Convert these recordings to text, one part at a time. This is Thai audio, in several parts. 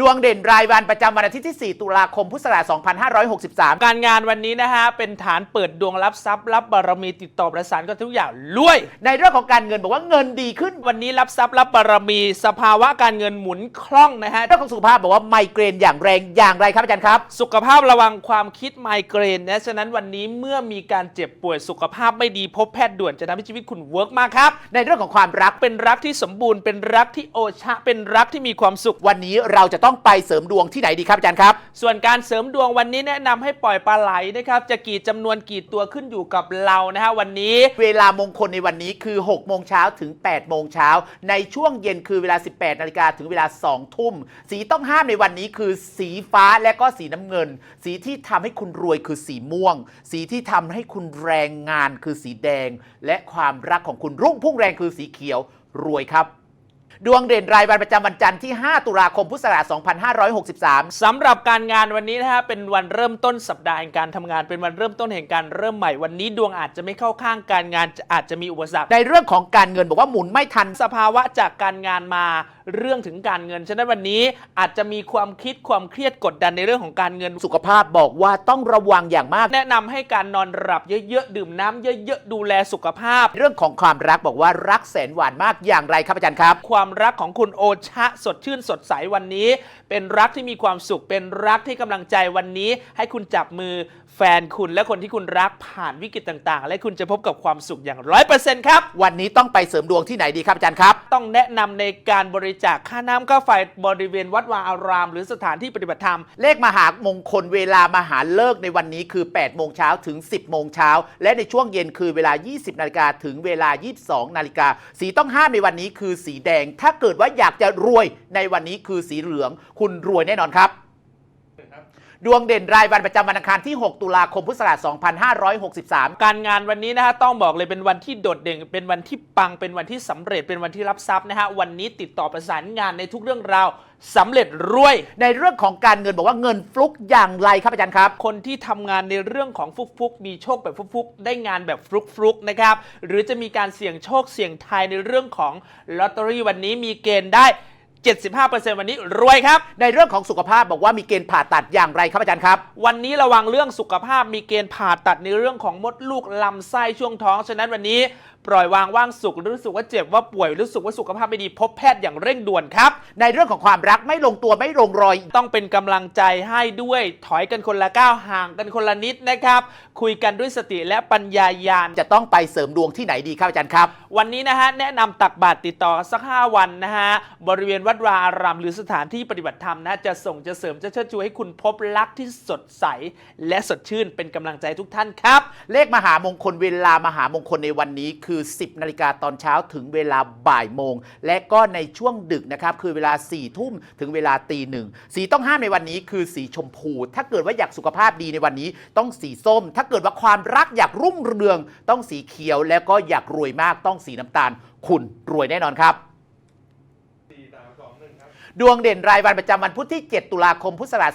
ดวงเด่นรายวันประจำวันอาทิตย์ที่ 4 ตุลาคมพุทธศักราช2563 การงานวันนี้นะฮะ เป็นฐานเปิดดวงรับทรัพย์ รับบารมีติดต่อประสานกันทุกอย่างรวย ในเรื่องของการเงินบอกว่าเงินดีขึ้น วันนี้รับทรัพย์รับบารมีสภาวะการเงินหมุนคล่องนะฮะเรื่องของสุขภาพบอกว่าไมเกรนอย่างแรงอย่างไรครับอาจารย์ครับ สุขภาพระวังความคิดไมเกรนนะฉะนั้นวันนี้เมื่อมีการเจ็บป่วยสุขภาพไม่ดีพบแพทย์ด่วนจะทำให้ชีวิตคุณเวิร์กมากครับในเรื่องของความรักเป็นรักที่สมบูรณ์เป็นรักที่โอชะเป็นรักที่มีความสุขวันนี้เราจะต้องไปเสริมดวงที่ไหนดีครับอาจารย์ครับ ส่วนการเสริมดวงวันนี้แนะนำให้ปล่อยปลาไหลนะครับจะกี่จำนวนกี่ตัวขึ้นอยู่กับเรานะฮะวันนี้ เวลามงคลในวันนี้คือ6โมงเช้าถึง8โมงเช้าในช่วงเย็นคือเวลา 18นาฬิกาถึงเวลา2ทุ่ม สีต้องห้ามในวันนี้คือสีฟ้าและก็สีน้ำเงิน สีที่ทำให้คุณรวยคือสีม่วง สีที่ทำให้คุณแรงงานคือสีแดง และความรักของคุณรุ่งพุ่งแรงคือสีเขียวรวยครับ ดวงเด่นรายวันประจำวันจันทร์ที่ 5 ตุลาคม พุทธศักราช 2563 สำหรับการงานวันนี้นะฮะเป็นวันเริ่มต้นสัปดาห์แห่งการทำงานเป็นวันเริ่มต้นแห่งการเริ่มใหม่วันนี้ดวงอาจจะไม่เข้าข้างการงานอาจจะมีอุปสรรคในเรื่องของการเงินบอกว่าหมุนไม่ทันสภาวะจากการงานมา เรื่องถึงการเงิน ฉะนั้นวันนี้อาจจะมีความคิดความเครียดกดดันในเรื่องของการเงิน สุขภาพบอกว่าต้องระวังอย่างมาก แนะนำให้การนอนหลับเยอะๆ ดื่มน้ำเยอะๆ ดูแลสุขภาพ เรื่องของความรักบอกว่ารักแสนหวานมากอย่างไรครับอาจารย์ครับ ความรักของคุณโอชะสดชื่นสดใสวันนี้ เป็นรักที่มีความสุขเป็นรักที่กำลังใจวันนี้ ให้คุณจับมือแฟนคุณและคนที่คุณรักผ่านวิกฤตต่างๆ และคุณจะพบกับความสุขอย่างร้อยเปอร์เซ็นต์ครับวันนี้ต้องไปเสริมดวงที่ไหนดีครับอาจารย์ครับ ต้องแนะนำในการบริจาคค่าน้ำค่าไฟบริเวณวัดวาอาราม หรือสถานที่ปฏิบัติธรรม เลขมหามงคลเวลามหาเลิกในวันนี้คือ 8 โมงเช้าถึง 10 โมงเช้า และในช่วงเย็นคือเวลา 20 นาฬิกาถึงเวลา 22 นาฬิกา สีต้องห้ามในวันนี้คือสีแดง ถ้าเกิดว่าอยากจะรวยในวันนี้คือสีเหลือง คุณรวยแน่นอนครับ ดวงเด่นรายวันประจำวันอังคารที่ 6 ตุลาคมพุทธศักราช2563 การงานวันนี้นะฮะต้องบอกเลยเป็นวันที่โดดเด่น เป็นวันที่ปัง เป็นวันที่สำเร็จ เป็นวันที่รับทรัพย์นะฮะ วันนี้ติดต่อประสานงานในทุกเรื่องราวสำเร็จรวย ในเรื่องของการเงินบอกว่าเงินฟลุกอย่างไรครับอาจารย์ครับ คนที่ทำงานในเรื่องของฟุกฟุกๆมีโชคแบบฟุกฟุกๆได้งานแบบฟลุกฟลุกๆนะครับ หรือจะมีการเสี่ยงโชคเสี่ยงทายในเรื่องของลอตเตอรี่วันนี้มีเกณฑ์ได้ 75%วันนี้รวยครับ ในเรื่องของสุขภาพบอกว่ามีเกณฑ์ผ่าตัดอย่างไรครับอาจารย์ครับ วันนี้ระวังเรื่องสุขภาพมีเกณฑ์ผ่าตัดในเรื่องของมดลูกลำไส้ช่วงท้อง ฉะนั้นวันนี้ ปล่อยวางว่างสุขรู้สึกว่าเจ็บว่าป่วยรู้สึกว่าสุขภาพไม่ดีพบแพทย์อย่างเร่งด่วนครับ ในเรื่องของความรักไม่ลงตัวไม่ลงรอย ต้องเป็นกำลังใจให้ด้วยถอยกันคนละก้าวห่างกันคนละนิดนะครับ คุยกันด้วยสติและปัญญายาณจะต้องไปเสริมดวงที่ไหนดีครับอาจารย์ครับ วันนี้นะฮะแนะนำตักบาตรติดต่อสัก 5 วันนะฮะบริเวณวัดวาอาราม หรือสถานที่ปฏิบัติธรรมนะจะส่งจะเสริมจะเชิดชูให้คุณพบรักที่สดใส และสดชื่นเป็นกำลังใจทุกท่านครับ เลขมหามงคลเวลามหามงคลในวันนี้คือือ 10 นาฬิกาตอนเช้าถึงเวลาบ่ายโมง และก็ในช่วงดึกนะครับ คือเวลา4ี่ทุ่มถึงเวลาตีหนึ่งสีต้องห้ามในวันนี้คือสีชมพู ถ้าเกิดว่าอยากสุขภาพดีในวันนี้ต้องสีส้ม ถ้าเกิดว่าความรักอยากรุ่งเรือง ต้องสีเขียว แล้วก็อยากรวยมากต้องสีน้ำตาล คุณรวยแน่นอนครับดวงเด่นรายวันประจำวันพุธที่ 7 ตุลาคม พุทธศักราช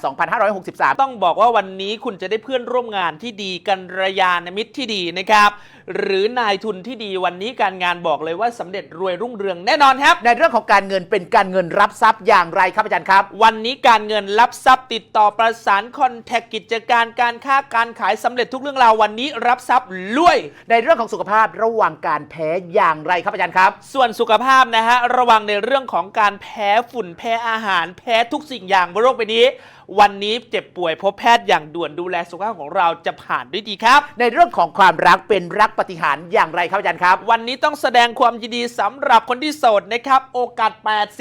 2563 ต้องบอกว่าวันนี้คุณจะได้เพื่อนร่วมงานที่ดีกันรยานมิตรที่ดีนะครับ หรือนายทุนที่ดีวันนี้การงานบอกเลยว่าสำเร็จรวยรุ่งเรืองแน่นอนครับ ในเรื่องของการเงินเป็นการเงินรับทรัพย์อย่างไรครับอาจารย์ครับ วันนี้การเงินรับทรัพย์ติดต่อประสานคอนแทคกิจการการค้าการขายสำเร็จทุกเรื่องราววันนี้รับทรัพย์รวย ในเรื่องของสุขภาพระหว่างการแพ้อย่างไรครับอาจารย์ครับ ส่วนสุขภาพนะฮะระวังในเรื่องของการแพ้ฝุ่นแพ้อาหาร แพ้ทุกสิ่งอย่างบนโลกใบนี้ วันนี้เจ็บป่วยพบแพทย์อย่างด่วนดูแลสุขภาพของเราจะผ่านด้วยดีครับ ในเรื่องของความรักเป็นรักปฏิหารย์อย่างไรครับอาจารย์ครับ วันนี้ต้องแสดงความยินดีสำหรับคนที่โสดนะครับ โอกาส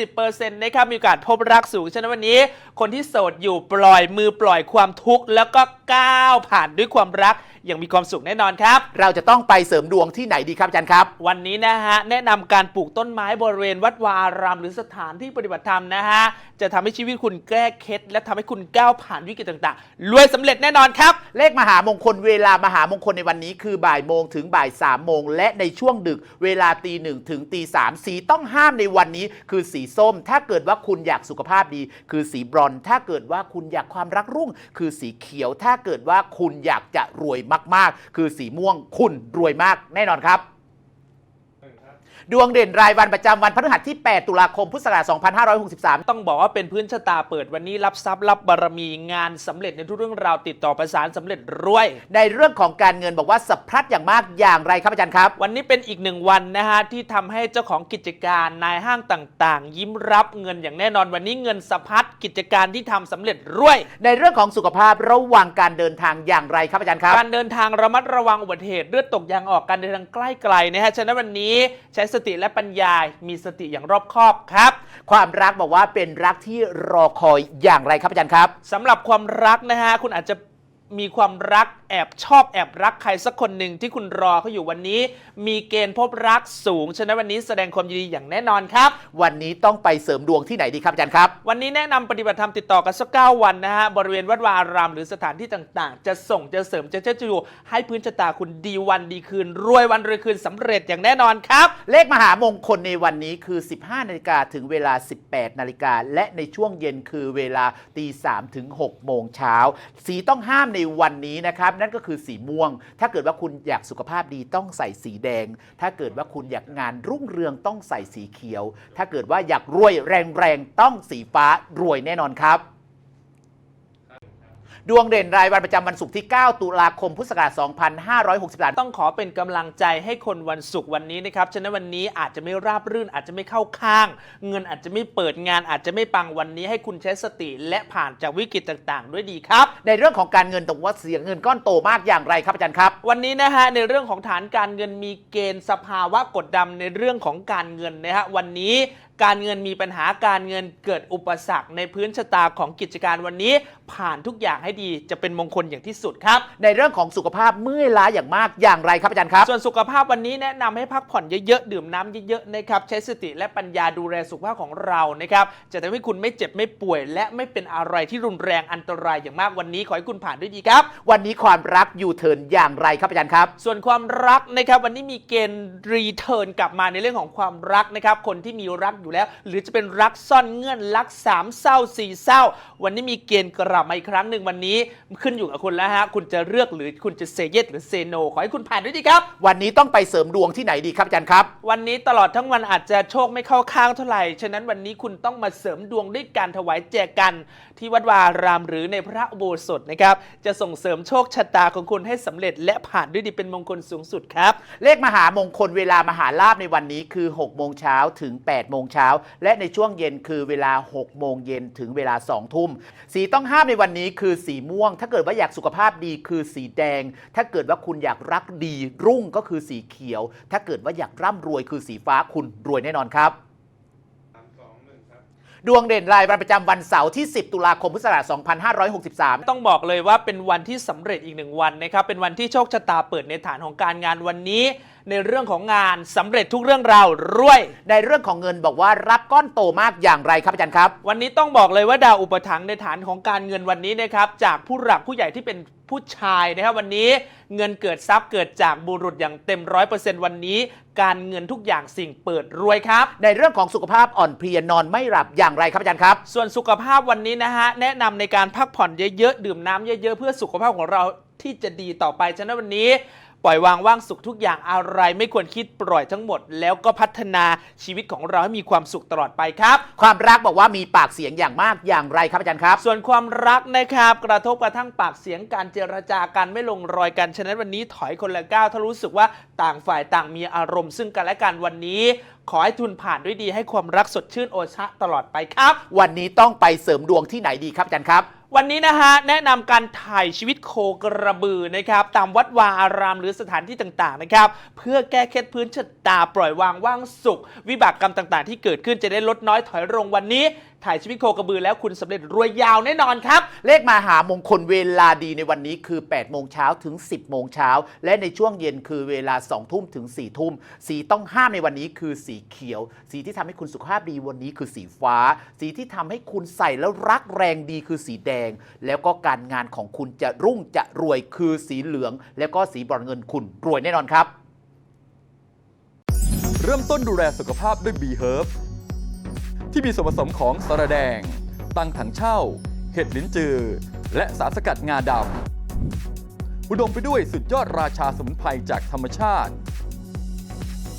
80%นะครับ มีโอกาสพบรักสูงฉะนั้นวันนี้ คนที่โสดอยู่ปล่อยมือปล่อยความทุกข์แล้วก็ก้าวผ่านด้วยความรักอย่างมีความสุขแน่นอนครับ เราจะต้องไปเสริมดวงที่ไหนดีครับอาจารย์ครับ วันนี้นะฮะแนะนำการปลูกต้นไม้บริเวณวัดวาอารามหรือสถานที่ปฏิบัติธรรมนะฮะจะทำให้ชีวิตคุณแก้เคล็ดและทำให้คุณก้าวผ่านวิกฤตต่างๆรวยสำเร็จแน่นอนครับ เลขมหามงคลเวลามหามงคลในวันนี้คือบ่ายโมงถึงบ่ายสามโมง และในช่วงดึกเวลาตีหนึ่งถึงตีสามสีต้องห้ามในวันนี้คือสีส้ม ถ้าเกิดว่าคุณอยากสุขภาพดี คือสีบรอนซ์ถ้าเกิดว่าคุณอยากความรักรุ่ง คือสีเขียวถ้าเกิดว่าคุณอยากจะรวยมาก ๆ คือสีม่วงคุณรวยมากแน่นอนครับ ดวงเด่นรายวันประจำวันพฤหัสที่ 8 ตุลาคม พุทธศักราช2563 ต้องบอกว่าเป็นพื้นชะตาเปิดวันนี้รับทรัพย์รับบารมีงานสำเร็จในทุกเรื่องราวติดต่อประสานสำเร็จรวย ในเรื่องของการเงินบอกว่าสัพพลัดอย่างมากอย่างไรครับอาจารย์ครับ วันนี้เป็นอีกหนึ่งวันนะฮะที่ทำให้เจ้าของกิจการนายห้างต่างๆ ยิ้มรับเงินอย่างแน่นอนวันนี้เงินสะพัดกิจการที่ทำสำเร็จรวย ในเรื่องของสุขภาพระหว่างการเดินทางอย่างไรครับอาจารย์ครับ การเดินทางระมัดระวังอุบัติเหตุเลือดตกยางออกการเดินทางใกล้ไกลนะฮะฉะนั้นวันนี้ใช้สติและปัญญา มีสติอย่างรอบคอบครับ ความรักบอกว่าเป็นรักที่รอคอยอย่างไรครับอาจารย์ครับสำหรับความรักนะฮะคุณอาจจะมีความรัก แอบชอบแอบรักใครสักคนหนึ่งที่คุณรอเขาอยู่วันนี้ มีเกณฑ์พบรักสูง ฉะนั้นวันนี้แสดงความยินดีอย่างแน่นอนครับ วันนี้ต้องไปเสริมดวงที่ไหนดีครับอาจารย์ครับ วันนี้แนะนำปฏิบัติธรรมติดต่อกันสักเก้าวันนะฮะ บริเวณวัดวาอารามหรือสถานที่ต่างๆ จะส่งจะเสริมจะเชื่อจะอยู่ให้พื้นชะตาคุณดีวันดีคืน รวยวันรวยคืนสำเร็จอย่างแน่นอนครับ เลขมหามงคลในวันนี้คือ 15 นาฬิกาถึงเวลา 18 นาฬิกา และในช่วงเย็นคือเวลาตี3ถึง6โมงเช้า สีต้องห้ามในวันนี้นะครับนั่นก็คือสีม่วง ถ้าเกิดว่าคุณอยากสุขภาพดีต้องใส่สีแดง ถ้าเกิดว่าคุณอยากงานรุ่งเรืองต้องใส่สีเขียว ถ้าเกิดว่าอยากรวยแรงๆต้องสีฟ้ารวยแน่นอนครับ ดวงเด่นรายวันประจำวันศุกร์ที่ 9 ตุลาคมพุทธศักราช2563ต้องขอเป็นกำลังใจให้คนวันศุกร์วันนี้นะครับฉะนั้นวันนี้อาจจะไม่ราบรื่นอาจจะไม่เข้าข้าง เงินอาจจะไม่เปิดงานอาจจะไม่ปังวันนี้ให้คุณใช้สติ และผ่านจากวิกฤตต่างๆ ด้วยดีครับ ในเรื่องของการเงินตรงว่าเสียเงินก้อนโตมากอย่างไรครับอาจารย์ครับ วันนี้นะฮะในเรื่องของฐานการเงินมีเกณฑ์สภาวะกดดันในเรื่องของการเงินนะฮะวันนี้ การเงินมีปัญหาการเงินเกิดอุปสรรคในพื้นชะตาของกิจการวันนี้ ผ่านทุกอย่างให้ดีจะเป็นมงคลอย่างที่สุดครับ ในเรื่องของสุขภาพเมื่อยล้าอย่างมากอย่างไรครับอาจารย์ครับ ส่วนสุขภาพวันนี้แนะนำให้พักผ่อนเยอะๆ ดื่มน้ำเยอะๆนะครับใช้สติและปัญญาดูแลสุขภาพของเรานะครับจะทำให้คุณไม่เจ็บไม่ป่วย และไม่เป็นอะไรที่รุนแรงอันตรายอย่างมากวันนี้ขอให้คุณผ่านด้วยดีครับ วันนี้ความรักอยู่เทิร์นอย่างไรครับอาจารย์ครับ ส่วนความรักนะครับวันนี้มีเกณฑ์รีเทิร์นกลับมาในเรื่องของความรักนะครับคนที่มีรักอยู่แล้ว หรือจะเป็นรักซ่อนเงื่อนรักสามเศร้าสี่เศร้า วันนี้มีเกณฑ์กลับมาอีกครั้งหนึ่งวันนี้ขึ้นอยู่กับคุณแล้วฮะคุณจะเลือกหรือคุณจะเซเยสหรือเซโนขอให้คุณผ่านด้วยดีครับ วันนี้ต้องไปเสริมดวงที่ไหนดีครับอาจารย์ครับ วันนี้ตลอดทั้งวันอาจจะโชคไม่เข้าข้างเท่าไหร่ฉะนั้นวันนี้คุณต้องมาเสริมดวงด้วยการถวายแจกันที่วัดวาอารามหรือในพระอุโบสถนะครับจะส่งเสริมโชคชะตาของคุณให้สำเร็จ และผ่านด้วยดีเป็นมงคลสูงสุดครับ เลขมหามงคลเวลามหาลาบในวันนี้คือ6โมงเช้าถึง8โมงเช้าและในช่วงเย็นคือเวลา 6 โมงเย็นถึงเวลา 2 ทุ่ม สีต้องห้ามในวันนี้คือสีม่วง ถ้าเกิดว่าอยากสุขภาพดีคือสีแดง ถ้าเกิดว่าคุณอยากรักดีรุ่งก็คือสีเขียว ถ้าเกิดว่าอยากร่ำรวยคือสีฟ้าคุณรวยแน่นอนครับดวงเด่นรายวันประจำวันเสาร์ที่ 10 ตุลาคมพุทธศักราช2563 ต้องบอกเลยว่าเป็นวันที่สำเร็จอีกหนึ่งวันนะครับ เป็นวันที่โชคชะตาเปิดในฐานของการงานวันนี้ ในเรื่องของงานสำเร็จทุกเรื่องราวรวย ในเรื่องของเงินบอกว่ารับก้อนโตมากอย่างไรครับอาจารย์ครับ วันนี้ต้องบอกเลยว่าดาวอุปถัมภ์ในฐานของการเงินวันนี้นะครับจากผู้หลักผู้ใหญ่ที่เป็นผู้ชายนะครับวันนี้เงินเกิดทรัพย์เกิดจากบุรุษอย่างเต็มร้อยเปอร์เซ็นต์วันนี้ การเงินทุกอย่างสิ่งเปิดรวยครับ ในเรื่องของสุขภาพอ่อนเพลียนอนไม่หลับอย่างไรครับอาจารย์ครับ ส่วนสุขภาพวันนี้นะฮะแนะนำในการพักผ่อนเยอะๆดื่มน้ำเยอะๆเพื่อสุขภาพของเราที่จะดีต่อไปฉะนั้นวันนี้ ปล่อยวางว่างสุขทุกอย่างอะไรไม่ควรคิดปล่อยทั้งหมด แล้วก็พัฒนาชีวิตของเราให้มีความสุขตลอดไปครับ ความรักบอกว่ามีปากเสียงอย่างมากอย่างไรครับอาจารย์ครับ ส่วนความรักนะครับกระทบกระทั่งปากเสียงการเจรจาการไม่ลงรอยกัน ฉะนั้นวันนี้ถอยคนละก้าวถ้ารู้สึกว่าต่างฝ่ายต่างมีอารมณ์ซึ่งกันและกันวันนี้ ขอให้ทุนผ่านด้วยดีให้ความรักสดชื่นโอชะตลอดไปครับ วันนี้ต้องไปเสริมดวงที่ไหนดีครับอาจารย์ครับ วันนี้นะฮะแนะนำการถ่ายชีวิตโคกระบือนะครับตามวัดวาอารามหรือสถานที่ต่างๆนะครับเพื่อแก้เคล็ดพื้นชะตาปล่อยวางว่างสุข วิบากกรรมต่างๆ ที่เกิดขึ้นจะได้ลดน้อยถอยลงวันนี้ ถ่ายชีวิตโคกระบือแล้วคุณสำเร็จรวยยาวแน่นอนครับ เลขมาหามงคลเวลาดีในวันนี้คือ 8 โมงเช้าถึง 10 โมงเช้า และในช่วงเย็นคือเวลา 2 ทุ่มถึง 4 ทุ่ม สีต้องห้ามในวันนี้คือสีเขียว สีที่ทำให้คุณสุขภาพดีวันนี้คือสีฟ้า สีที่ทำให้คุณใส่แล้วรักแรงดีคือสีแดง แล้วก็การงานของคุณจะรุ่งจะรวยคือสีเหลือง แล้วก็สีบอนเงินคุณรวยแน่นอนครับ เริ่มต้นดูแลสุขภาพด้วย B Herb ที่มีส่วนผสมของสระแดง ตังถังเช่า เห็ดลิ้นจือ และสารสกัดงาดำอุดมไปด้วยสุดยอดราชาสมุนไพรจากธรรมชาติ